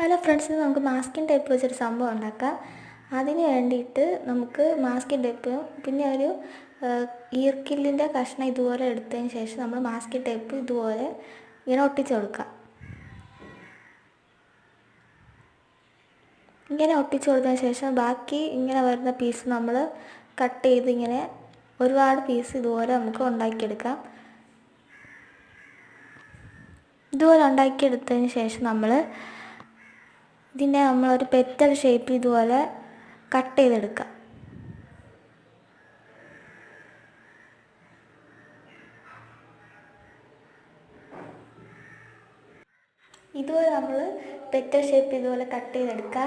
Hello friends നമുക്ക് മാസ്കിൻ type വെച്ചൊരു സംഭവം ഉണ്ടാക്കാം. അതിന് വേണ്ടിയിട്ട് നമുക്ക് മാസ്കിൻ ടൈപ്പ് പിന്നെ ഒരു ഈർക്കില്ലിന്റെ കഷ്ണം ഇതുപോലെ എടുത്തതിന് ശേഷം നമ്മൾ മാസ്കിൻ ടൈപ്പ് ഇതുപോലെ ഇങ്ങനെ ഒട്ടിച്ചു കൊടുക്കാം. ഇങ്ങനെ ഒട്ടിച്ചു കൊടുത്തതിന് ശേഷം ബാക്കി ഇങ്ങനെ വരുന്ന പീസ് നമ്മൾ കട്ട് ചെയ്ത് ഇങ്ങനെ ഒരുപാട് പീസ് ഇതുപോലെ നമുക്ക് ഉണ്ടാക്കിയെടുക്കാം. ഇതുപോലെ ഉണ്ടാക്കിയെടുത്തതിന് ശേഷം നമ്മൾ ഇതിനെ നമ്മളൊരു പെറ്റൽ ഷേപ്പ് ഇതുപോലെ കട്ട് ചെയ്തെടുക്കാം. ഇതുപോലെ നമ്മൾ പെറ്റൽ ഷേപ്പ് ഇതുപോലെ കട്ട് ചെയ്തെടുക്കുക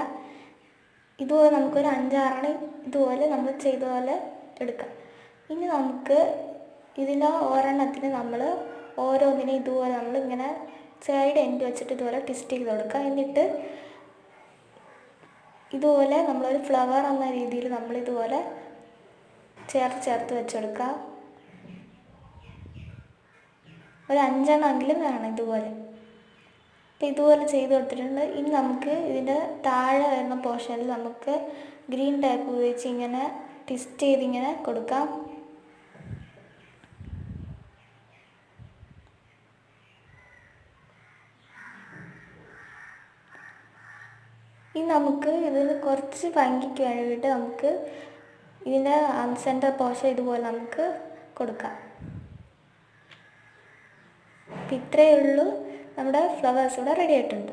ഇതുപോലെ നമുക്കൊരു അഞ്ചാറെണ്ണം ഇതുപോലെ നമ്മൾ ചെയ്ത പോലെ എടുക്കാം. ഇനി നമുക്ക് ഇതിന്റെ ഒരെണ്ണത്തിന് നമ്മൾ ഓരോന്നിനും ഇതുപോലെ നമ്മൾ ഇങ്ങനെ സൈഡ് എൻഡ് വെച്ചിട്ട് ഇതുപോലെ ട്വിസ്റ്റ് ചെയ്ത് കൊടുക്കുക എന്നിട്ട് ഇതുപോലെ നമ്മളൊരു ഫ്ലവർ എന്ന രീതിയിൽ നമ്മൾ ഇതുപോലെ ചേർത്ത് ചേർത്ത് വെച്ചെടുക്കുക ഒരു അഞ്ചെണ്ണമെങ്കിലും വേണം ഇതുപോലെ. അപ്പം ഇതുപോലെ ചെയ്ത് കൊടുത്തിട്ടുണ്ട്. ഇനി നമുക്ക് ഇതിന്റെ താഴെ വരുന്ന പോർഷനിൽ നമുക്ക് ഗ്രീൻ ടൈപ്പ് ഉപയോഗിച്ച് ഇങ്ങനെ ട്വിസ്റ്റ് ചെയ്തിങ്ങനെ കൊടുക്കാം. ഇനി നമുക്ക് ഇതിൽ കുറച്ച് ഭംഗിക്ക് വേണ്ടിയിട്ട് നമുക്ക് ഇതിന്റെ സെന്റർ പോർഷൻ ഇതുപോലെ നമുക്ക് കൊടുക്കാം. ഇത്രയേ ഉള്ളൂ. നമ്മുടെ ഫ്ലവേഴ്സ് ഇവിടെ റെഡി ആയിട്ടുണ്ട്.